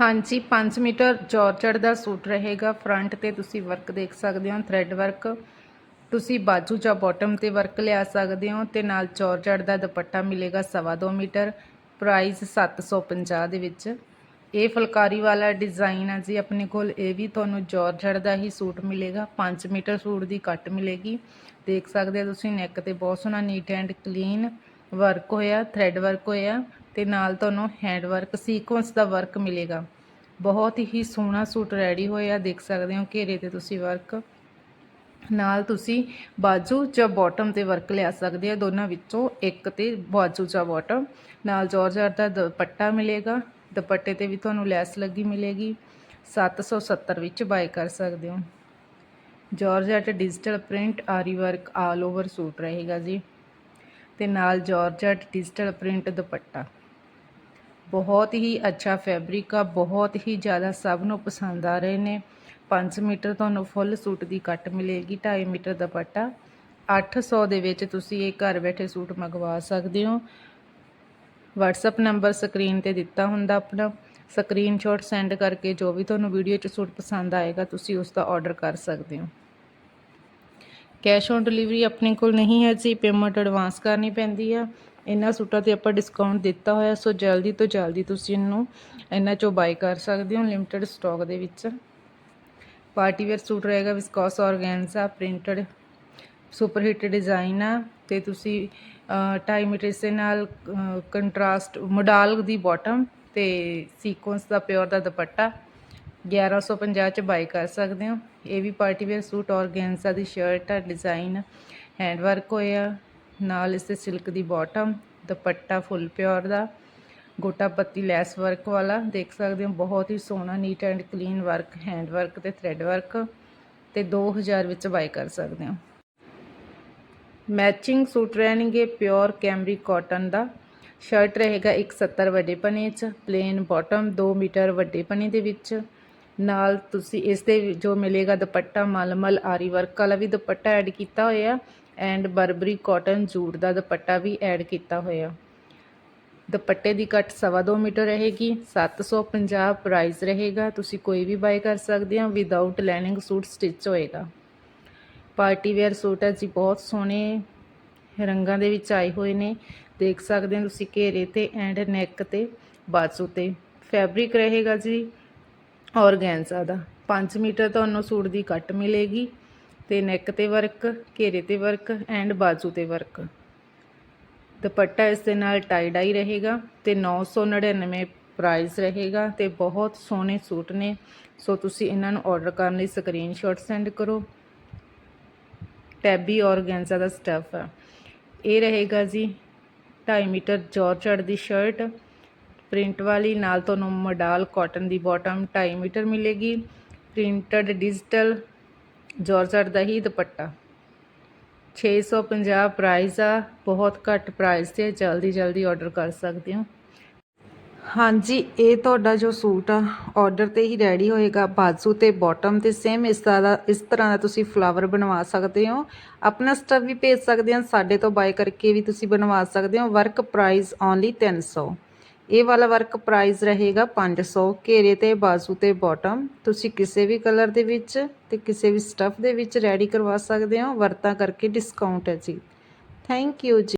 ਹਾਂਜੀ 5 metre georgette ਦਾ suit ਰਹੇਗਾ। ਫਰੰਟ ਤੇ ਤੁਸੀਂ ਵਰਕ ਦੇਖ ਸਕਦੇ ਹੋ, ਥ੍ਰੈਡ ਵਰਕ। ਤੁਸੀਂ ਬਾਜੂ ਜਾਂ ਬਾਟਮ ਤੇ ਵਰਕ ਲਿਆ ਸਕਦੇ ਹੋ ਤੇ ਨਾਲ ਜਾਰਜਟ ਦਾ ਦੁਪੱਟਾ ਮਿਲੇਗਾ ਸਵਾ ਦੋ ਮੀਟਰ ਪ੍ਰਾਈਸ 750 ਦੇ ਵਿੱਚ। ਇਹ ਫੁਲਕਾਰੀ ਵਾਲਾ ਡਿਜ਼ਾਈਨ ਹੈ ਜੀ, ਆਪਣੇ ਕੋਲ ਇਹ ਵੀ ਤੁਹਾਨੂੰ ਜਾਰਜਟ ਦਾ ਹੀ ਸੂਟ ਮਿਲੇਗਾ। 5 ਮੀਟਰ ਸੂਟ ਦੀ ਕੱਟ ਮਿਲੇਗੀ। ਦੇਖ ਸਕਦੇ ਹੋ ਤੁਸੀਂ, ਨੈਕ ਤੇ ਬਹੁਤ ਸੋਹਣਾ, ਨੀਟ ਐਂਡ ਕਲੀਨ ਵਰਕ ਹੋਇਆ, ਥ੍ਰੈਡ ਵਰਕ ਹੋਇਆ। ਤੇ ਨਾਲ ਤੁਹਾਨੂੰ ਹੈਂਡ ਵਰਕ ਸੀਕੁਐਂਸ ਦਾ ਵਰਕ ਮਿਲੇਗਾ। ਬਹੁਤ ਹੀ ਸੋਹਣਾ ਸੂਟ ਰੈਡੀ ਹੋਇਆ, ਦੇਖ ਸਕਦੇ ਹੋ ਘੇਰੇ ਤੇ ਤੁਸੀਂ ਵਰਕ ਨਾਲ ਤੁਸੀਂ ਬਾਜੂ ਜਾਂ ਬਾਟਮ ਤੇ ਵਰਕ ਲਿਆ ਸਕਦੇ ਆ, ਦੋਨਾਂ ਵਿੱਚੋਂ ਇੱਕ ਤੇ ਬਾਜੂ ਜਾਂ ਬਾਟਮ ਨਾਲ ਜਾਰਜਟ ਦਾ ਦੁਪੱਟਾ ਮਿਲੇਗਾ, ਦੁਪੱਟੇ ਤੇ ਵੀ ਤੁਹਾਨੂੰ ਲੈਸ ਲੱਗੀ ਮਿਲੇਗੀ। 770 ਵਿੱਚ ਬਾਈ ਕਰ ਸਕਦੇ ਹੋ। Georgette digital print aari work all over suit ਰਹੇਗਾ ਜੀ। ਤੇ ਨਾਲ ਜਾਰਜਟ ਡਿਜੀਟਲ ਪ੍ਰਿੰਟ ਦੁਪੱਟਾ। ਬਹੁਤ ਹੀ ਅੱਛਾ ਫੈਬਰਿਕ ਆ, ਬਹੁਤ ਹੀ ਜ਼ਿਆਦਾ ਸਭ ਨੂੰ ਪਸੰਦ ਆ ਰਹੇ ਨੇ। 5 ਮੀਟਰ ਤੁਹਾਨੂੰ ਫੁੱਲ ਸੂਟ ਦੀ ਕੱਟ ਮਿਲੇਗੀ 2.5 ਮੀਟਰ ਦੁਪੱਟਾ। 800 ਦੇ ਵਿੱਚ ਤੁਸੀਂ ਇਹ ਘਰ ਬੈਠੇ ਸੂਟ ਮੰਗਵਾ ਸਕਦੇ ਹੋ। WhatsApp ਨੰਬਰ ਸਕਰੀਨ ਤੇ ਦਿੱਤਾ ਹੁੰਦਾ ਆਪਣਾ। ਸਕਰੀਨਸ਼ਾਟ ਸੈਂਡ ਕਰਕੇ ਜੋ ਵੀ ਤੁਹਾਨੂੰ ਵੀਡੀਓ 'ਚ ਸੂਟ ਪਸੰਦ ਆਏਗਾ, ਤੁਸੀਂ ਉਸ ਦਾ ਆਰਡਰ ਕਰ ਸਕਦੇ ਹੋ। ਕੈਸ਼ ਔਨ ਡਿਲੀਵਰੀ ਆਪਣੇ ਕੋਲ ਨਹੀਂ ਹੈ ਜੀ ਪੇਮੈਂਟ ਐਡਵਾਂਸ ਕਰਨੀ ਪੈਂਦੀ ਆ। ਇਹਨਾਂ ਸੂਟਾਂ ਤੇ ਆਪਾਂ ਡਿਸਕਾਊਂਟ ਦਿੱਤਾ ਹੋਇਆ, ਸੋ ਜਲਦੀ ਤੋਂ ਜਲਦੀ ਤੁਸੀਂ ਇਹਨੂੰ ਇਹਨਾਂ ਚੋਂ ਬਾਈ ਕਰ ਸਕਦੇ ਹੋ ਲਿਮਟਿਡ ਸਟਾਕ ਦੇ ਵਿੱਚ। ਪਾਰਟੀ ਵੇਅਰ ਸੂਟ ਰਹੇਗਾ viscose organza printed super hit design ਆ, ਤੇ ਤੁਸੀਂ 2.5 ਮੀਟਰ ਇਸੇ ਨਾਲ ਕੰਟਰਾਸਟ ਮੋਡਲ ਦੀ ਬਾਟਮ ਤੇ ਸੀਕੁਐਂਸ ਦਾ ਪਿਓਰ ਦਾ ਦੁਪੱਟਾ 1150 ਚ ਬਾਈ ਕਰ ਸਕਦੇ ਹੋ। ਇਹ ਵੀ ਪਾਰਟੀ ਵੇਅਰ ਸੂਟ ਆਰਗੈਂਜ਼ਾ ਦੀ ਸ਼ਰਟ ਆ ਡਿਜ਼ਾਈਨ ਹੈਂਡ ਵਰਕ ਹੋਇਆ। ਨਾਲ ਇਸ ਤੇ ਸਿਲਕ ਦੀ ਬਾਟਮ ਦੁਪੱਟਾ ਫੁੱਲ ਪਿਓਰ ਦਾ, ਗੋਟਾ ਪੱਤੀ ਲੈਸ ਵਰਕ ਵਾਲਾ, ਦੇਖ ਸਕਦੇ ਹੋ ਬਹੁਤ ਹੀ ਸੋਹਣਾ neat and clean work hand work ਤੇ ਥ੍ਰੈਡ ਵਰਕ ਤੇ 2000 ਵਿੱਚ ਬਾਈ ਕਰ ਸਕਦੇ ਹੋ। ਮੈਚਿੰਗ ਸੂਟ ਰਹਿਣਗੇ ਪਿਓਰ ਕੈਮਰੀ ਕਾਟਨ ਦਾ। ਸ਼ਰਟ ਰਹੇਗਾ 170 ਵੱਡੇ ਪਨੇ 'ਚ ਪਲੇਨ ਬਾਟਮ 2 ਮੀਟਰ ਵੱਡੇ ਪਨੇ ਦੇ ਵਿੱਚ। ਨਾਲ ਤੁਸੀਂ ਇਸ ਦੇ ਜੋ ਮਿਲੇਗਾ ਦੁਪੱਟਾ, ਮਲਮਲ, ਆਰੀ ਵਰਕ ਵਾਲਾ ਵੀ ਦੁਪੱਟਾ ਐਡ ਕੀਤਾ ਹੋਇਆ। ਐਂਡ ਬਰਬਰੀ ਕਾਟਨ ਜੂਟ ਦਾ ਦੁਪੱਟਾ ਵੀ ਐਡ ਕੀਤਾ ਹੋਇਆ। ਦੁਪੱਟੇ ਦੀ ਕੱਟ ਸਵਾ ਦੋ ਮੀਟਰ ਰਹੇਗੀ 750 ਪ੍ਰਾਈਸ ਰਹੇਗਾ। ਤੁਸੀਂ ਕੋਈ ਵੀ ਬਾਈ ਕਰ ਸਕਦੇ ਹੋ ਵਿਦਆਊਟ ਲਾਈਨਿੰਗ ਸੂਟ ਸਟਿਚ ਹੋਏਗਾ। ਪਾਰਟੀ ਵੇਅਰ ਸੂਟ ਹੈ ਜੀ, ਬਹੁਤ ਸੋਹਣੇ ਰੰਗਾਂ ਦੇ ਵਿੱਚ ਆਏ ਹੋਏ ਨੇ। ਦੇਖ ਸਕਦੇ ਹੋ ਤੁਸੀਂ ਘੇਰੇ ਤੇ ਐਂਡ ਨੈਕ ਤੇ, ਬਾਜੂ ਤੇ। ਫੈਬਰਿਕ ਰਹੇਗਾ ਜੀ ਔਰਗੈਂਜ਼ਾ ਦਾ। 5 ਮੀਟਰ ਤੁਹਾਨੂੰ ਸੂਟ ਦੀ ਕੱਟ ਮਿਲੇਗੀ। ਤੇ ਨੈਕ ਤੇ ਵਰਕ ਘੇਰੇ ਤੇ ਵਰਕ ਐਂਡ ਬਾਜੂ ਤੇ ਵਰਕ ਦੁਪੱਟਾ ਇਸ ਦੇ ਨਾਲ ਟਾਈ ਡਾਈ ਰਹੇਗਾ ਤੇ 999 ਪ੍ਰਾਈਸ ਰਹੇਗਾ ਤੇ ਬਹੁਤ ਸੋਹਣੇ ਸੂਟ ਨੇ। ਸੋ ਤੁਸੀਂ ਇਹਨਾਂ ਨੂੰ ਆਰਡਰ ਕਰਨ ਲਈ ਸਕਰੀਨਸ਼ਾਟ ਸੈਂਡ ਕਰੋ। ਟੈਬੀ ਔਰਗੈਂਜ਼ਾ ਦਾ ਸਟਫ ਹੈ ਇਹ ਰਹੇਗਾ ਜੀ 2.5 ਮੀਟਰ ਜਾਰਜਟ ਦੀ ਸ਼ਰਟ ਪ੍ਰਿੰਟ ਵਾਲੀ, ਨਾਲ ਤੁਹਾਨੂੰ ਮਡਾਲ ਕਾਟਨ ਦੀ ਬਾਟਮ 2.5 ਮੀਟਰ ਮਿਲੇਗੀ। ਪ੍ਰਿੰਟਡ ਡਿਜੀਟਲ ਜਾਰਜਟ ਦਾ ਹੀ ਦੁਪੱਟਾ। 650 ਪ੍ਰਾਈਸ ਆ, ਬਹੁਤ ਘੱਟ ਪ੍ਰਾਈਸ ਤੇ ਜਲਦੀ ਜਲਦੀ ਆਰਡਰ ਕਰ ਸਕਦੇ ਹੋ। ਹਾਂਜੀ, ਇਹ ਤੁਹਾਡਾ ਜੋ ਸੂਟ ਆ ਆਰਡਰ ਤੇ ਹੀ ਰੈਡੀ ਹੋਏਗਾ। ਬਾਜੂ ਤੇ ਬਾਟਮ ਤੇ ਸੇਮ ਇਸ ਤਰ੍ਹਾਂ ਦਾ, ਇਸ ਤਰ੍ਹਾਂ ਦਾ ਤੁਸੀਂ ਫਲਾਵਰ ਬਣਵਾ ਸਕਦੇ ਹੋ। ਆਪਣਾ ਸਟਫ ਵੀ ਭੇਜ ਸਕਦੇ ਹੋ, ਸਾਡੇ ਤੋਂ ਬਾਏ ਕਰਕੇ ਵੀ ਤੁਸੀਂ ਬਣਵਾ ਸਕਦੇ ਹੋ। ਵਰਕ ਪ੍ਰਾਈਸ ਓਨਲੀ 300 ਇਹ ਵਾਲਾ ਵਰਕ ਪ੍ਰਾਈਸ ਰਹੇਗਾ 500 ਘੇਰੇ ਤੇ ਬਾਜੂ ਤੇ ਬਾਟਮ ਤੁਸੀਂ ਕਿਸੇ ਵੀ ਕਲਰ ਦੇ ਵਿੱਚ ਤੇ ਕਿਸੇ ਵੀ ਸਟਫ ਦੇ ਵਿੱਚ ਰੈਡੀ ਕਰਵਾ ਸਕਦੇ ਹੋ। ਵਰਤਾਂ ਕਰਕੇ ਡਿਸਕਾਊਂਟ ਹੈ ਜੀ। ਥੈਂਕ ਯੂ ਜੀ।